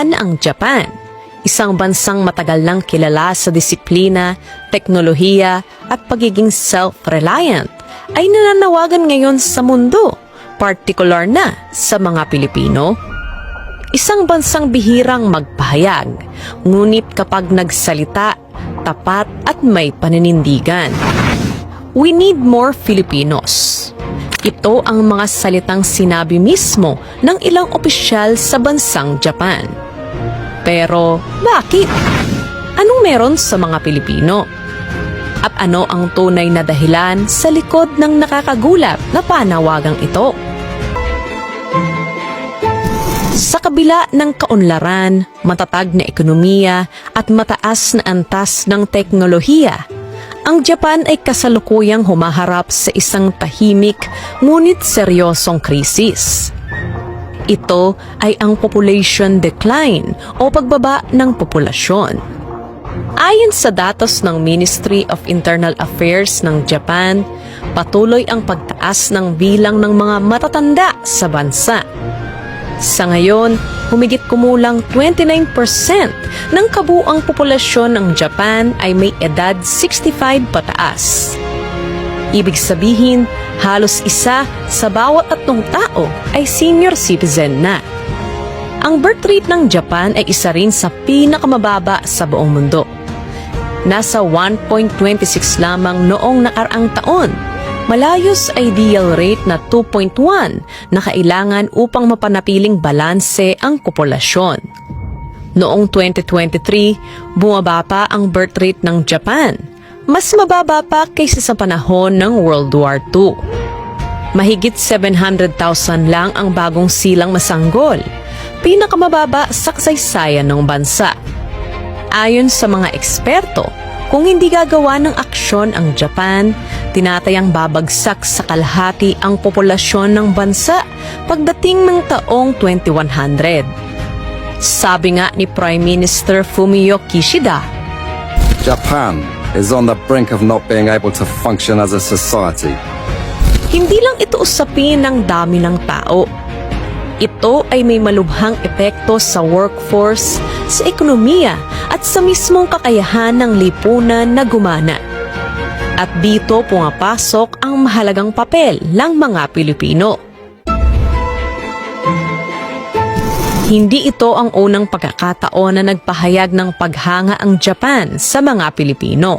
naman ang Japan. Isang bansang matagal nang kilala sa disiplina, teknolohiya at pagiging self-reliant ay nananawagan ngayon sa mundo, partikular na sa mga Pilipino. Isang bansang bihirang magpahayag, ngunit kapag nagsalita, tapat at may paninindigan. We need more Filipinos. Ito ang mga salitang sinabi mismo ng ilang opisyal sa bansang Japan. Pero bakit? Anong meron sa mga Pilipino? At ano ang tunay na dahilan sa likod ng nakakagulat na panawagang ito? Sa kabila ng kaunlaran, matatag na ekonomiya at mataas na antas ng teknolohiya, ang Japan ay kasalukuyang humaharap sa isang tahimik ngunit seryosong krisis. Ito ay ang population decline o pagbaba ng populasyon. Ayon sa datos ng Ministry of Internal Affairs ng Japan, patuloy ang pagtaas ng bilang ng mga matatanda sa bansa. Sa ngayon, humigit kumulang 29% ng kabuang populasyon ng Japan ay may edad 65 pataas. Ibig sabihin, halos isa sa bawat tatlong tao ay senior citizen na. Ang birth rate ng Japan ay isa rin sa pinakamababa sa buong mundo. Nasa 1.26 lamang noong nakaraang taon malayo sa ideal rate na 2.1 na kailangan upang mapanatiling balanse ang populasyon. Noong 2023, bumaba pa ang birth rate ng Japan. Mas mababa pa kaysa sa panahon ng World War II. Mahigit 700,000 lang ang bagong silang masanggol, pinakamababa sa kasaysayan ng bansa. Ayon sa mga eksperto, kung hindi gagawa ng aksyon ang Japan, tinatayang babagsak sa kalahati ang populasyon ng bansa pagdating ng taong 2100. Sabi nga ni Prime Minister Fumio Kishida, Japan is on the brink of not being able to function as a society. hindi lang ito usapin ng dami ng tao. Ito ay may malubhang epekto sa workforce, sa ekonomiya at sa mismong kakayahan ng lipunan na gumana. At dito pumapasok ang mahalagang papel ng mga Pilipino. Hindi ito ang unang pagkakataon na nagpahayag ng paghanga ang Japan sa mga Pilipino.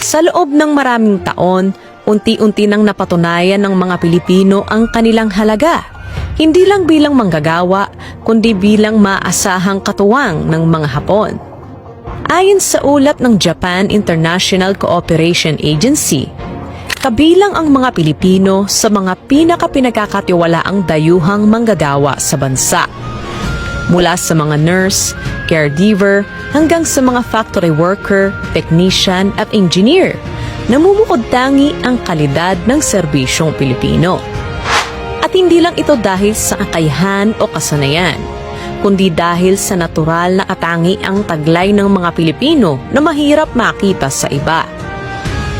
Sa loob ng maraming taon, unti-unti nang napatunayan ng mga Pilipino ang kanilang halaga, hindi lang bilang manggagawa, kundi bilang maasahang katuwang ng mga Hapon. Ayon sa ulat ng Japan International Cooperation Agency, kabilang ang mga Pilipino sa mga pinakapinagkakatiwalaang dayuhang manggagawa sa bansa. Mula sa mga nurse, caregiver, hanggang sa mga factory worker, technician at engineer, namumukod tangi ang kalidad ng serbisyong Pilipino. At hindi lang ito dahil sa kakayahan o kasanayan, kundi dahil sa natural na katangi ang taglay ng mga Pilipino na mahirap makita sa iba.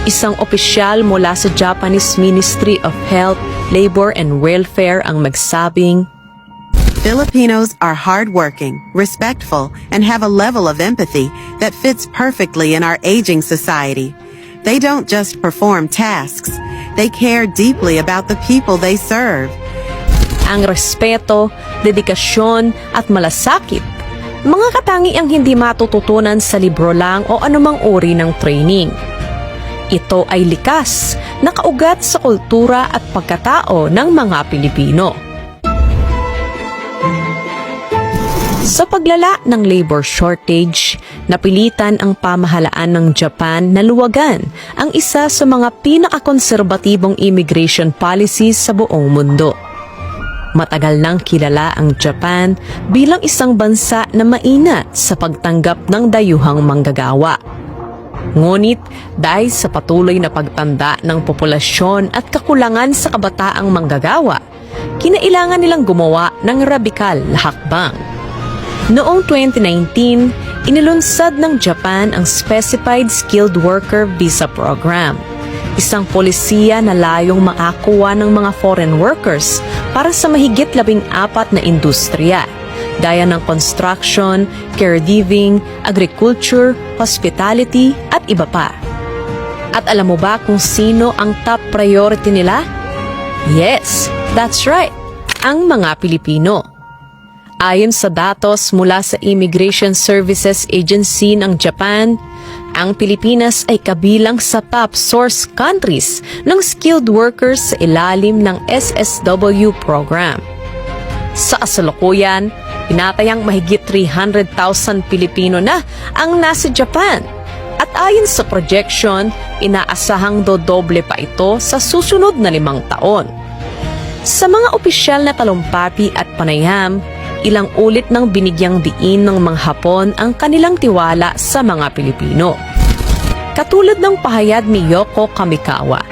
Isang opisyal mula sa Japanese Ministry of Health, Labor and Welfare ang magsabing, Filipinos are hardworking, respectful, and have a level of empathy that fits perfectly in our aging society. They don't just perform tasks, they care deeply about the people they serve. ang respeto, dedikasyon at malasakit. Mga katangiang hindi matututunan sa libro lang o anumang uri ng training. Ito ay likas, nakaugat sa kultura at pagkatao ng mga Pilipino. Sa paglala ng labor shortage, napilitan ang pamahalaan ng Japan na luwagan ang isa sa mga pinakakonserbatibong immigration policies sa buong mundo. Matagal nang kilala ang Japan bilang isang bansa na mainat sa pagtanggap ng dayuhang manggagawa. Ngunit dahil sa patuloy na pagtanda ng populasyon at kakulangan sa kabataang manggagawa, kinailangan nilang gumawa ng radikal na hakbang. Noong 2019, inilunsad ng Japan ang Specified Skilled Worker Visa Program, isang polisiya na layong makakuha ng mga foreign workers para sa mahigit labing apat na industriya, gaya ng construction, caregiving, agriculture, hospitality at iba pa. At alam mo ba kung sino ang top priority nila? Yes, that's right, ang mga Pilipino. Ayon sa datos mula sa Immigration Services Agency ng Japan, ang Pilipinas ay kabilang sa top source countries ng skilled workers sa ilalim ng SSW program. Sa kasalukuyan, pinatayang mahigit 300,000 Pilipino na ang nasa Japan. At ayon sa projection, inaasahang dodoble pa ito sa susunod na limang taon. Sa mga opisyal na talumpati at panayam, ilang ulit nang binigyang diin ng mga Hapon ang kanilang tiwala sa mga Pilipino. Katulad ng pahayag ni Yoko Kamikawa,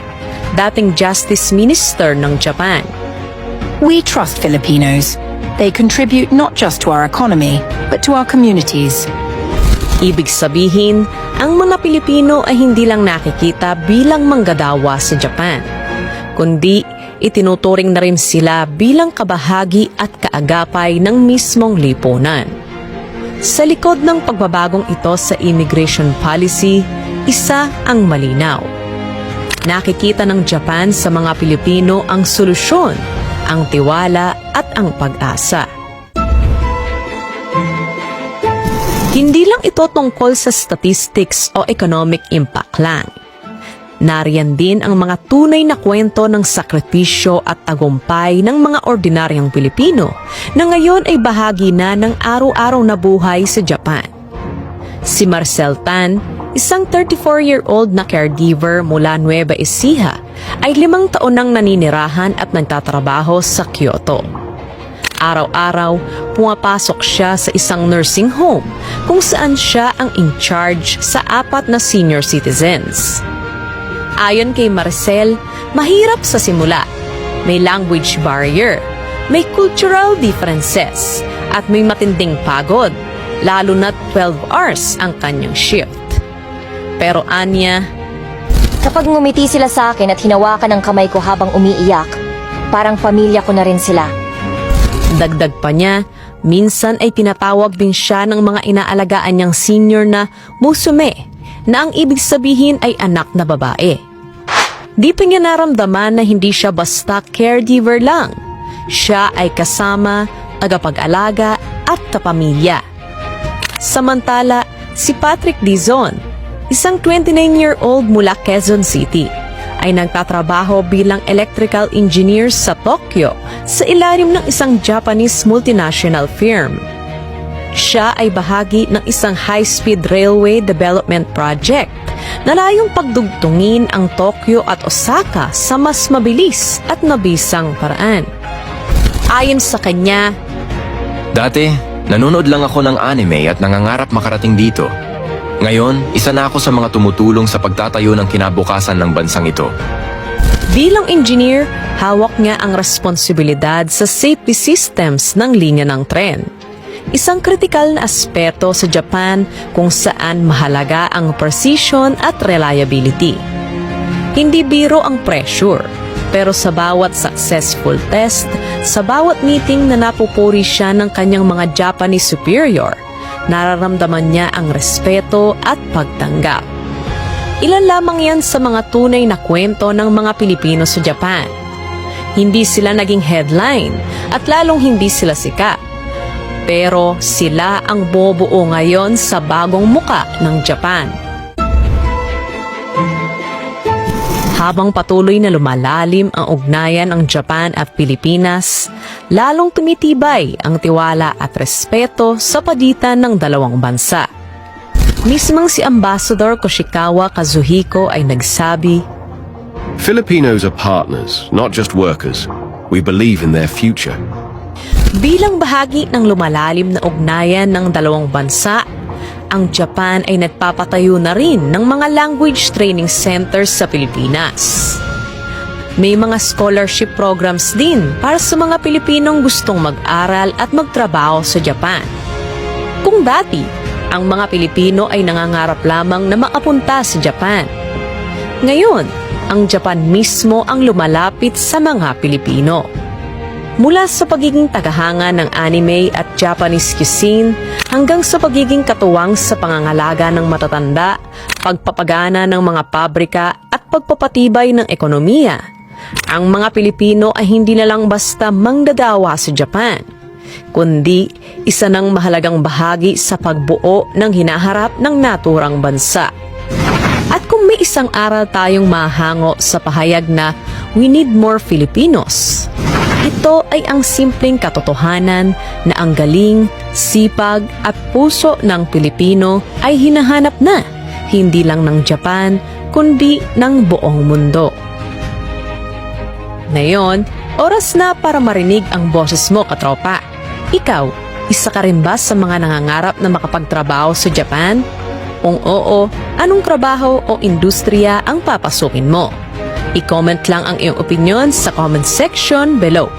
dating Justice Minister ng Japan. We trust Filipinos. They contribute not just to our economy, but to our communities. Ibig sabihin, ang mga Pilipino ay hindi lang nakikita bilang manggadawa sa Japan, kundi itinuturing na rin sila bilang kabahagi at kaagapay ng mismong lipunan. Sa likod ng pagbabagong ito sa immigration policy, isa ang malinaw. Nakikita ng Japan sa mga Pilipino ang solusyon, ang tiwala at ang pag-asa. Hindi lang ito tungkol sa statistics o economic impact lang. Nariyan din ang mga tunay na kwento ng sakripisyo at tagumpay ng mga ordinaryong Pilipino na ngayon ay bahagi na ng araw-araw na buhay sa Japan. Si Marcel Tan, isang 34-year-old na caregiver mula Nueva Ecija, ay limang taon nang naninirahan at nagtatrabaho sa Kyoto. Araw-araw, pumapasok siya sa isang nursing home kung saan siya ang in charge sa apat na senior citizens. Ayon kay Marcel, mahirap sa simula. May language barrier, may cultural differences, at may matinding pagod, lalo na 12 hours ang kanyang shift. Pero Anya, Kapag ngumiti sila sa akin at hinawakan ang kamay ko habang umiiyak, parang pamilya ko na rin sila. Dagdag pa niya, minsan ay tinatawag din siya ng mga inaalagaan niyang senior na musume, na ang ibig sabihin ay anak na babae. Di pa niya naramdaman na hindi siya basta caregiver lang. Siya ay kasama, tagapag-alaga at kapamilya. Samantala, si Patrick Dizon, isang 29-year-old mula Quezon City, ay nagtatrabaho bilang electrical engineer sa Tokyo sa ilalim ng isang Japanese multinational firm. Siya ay bahagi ng isang high-speed railway development project na layong pagdugtungin ang Tokyo at Osaka sa mas mabilis at mabisang paraan. Ayon sa kanya, Dati, nanonood lang ako ng anime at nangangarap makarating dito. Ngayon, isa na ako sa mga tumutulong sa pagtatayo ng kinabukasan ng bansang ito. Bilang engineer, hawak niya ang responsibilidad sa safety systems ng linya ng tren. Isang kritikal na aspeto sa Japan kung saan mahalaga ang precision at reliability. Hindi biro ang pressure, pero sa bawat successful test, sa bawat meeting na napupuri siya ng kanyang mga Japanese superior, nararamdaman niya ang respeto at pagtanggap. Ilan lamang yan sa mga tunay na kwento ng mga Pilipino sa Japan. Hindi sila naging headline at lalong hindi sila sikat. Pero sila ang bobuo ngayon sa bagong muka ng Japan. Habang patuloy na lumalalim ang ugnayan ng Japan at Pilipinas, lalong tumitibay ang tiwala at respeto sa pagitan ng dalawang bansa. Mismang si Ambassador Koshikawa Kazuhiko ay nagsabi, Filipinos are partners, not just workers. We believe in their future. Bilang bahagi ng lumalalim na ugnayan ng dalawang bansa, ang Japan ay nagpapatayo na rin ng mga language training centers sa Pilipinas. May mga scholarship programs din para sa mga Pilipinong gustong mag-aral at magtrabaho sa Japan. Kung dati, ang mga Pilipino ay nangangarap lamang na makapunta sa Japan. Ngayon, ang Japan mismo ang lumalapit sa mga Pilipino. Mula sa pagiging tagahanga ng anime at Japanese cuisine hanggang sa pagiging katuwang sa pangangalaga ng matatanda, pagpapagana ng mga pabrika at pagpapatibay ng ekonomiya. Ang mga Pilipino ay hindi na lang basta mangdadawa sa Japan, kundi isa ng mahalagang bahagi sa pagbuo ng hinaharap ng naturang bansa. At kung may isang aral tayong mahango sa pahayag na we need more Filipinos, ito ay ang simpleng katotohanan na ang galing, sipag at puso ng Pilipino ay hinahanap na hindi lang ng Japan kundi ng buong mundo. Ngayon, oras na para marinig ang boses mo, katropa. Ikaw, isa ka rin ba sa mga nangangarap na makapagtrabaho sa Japan? Kung oo, anong trabaho o industriya ang papasukin mo? I-comment lang ang iyong opinion sa comment section below.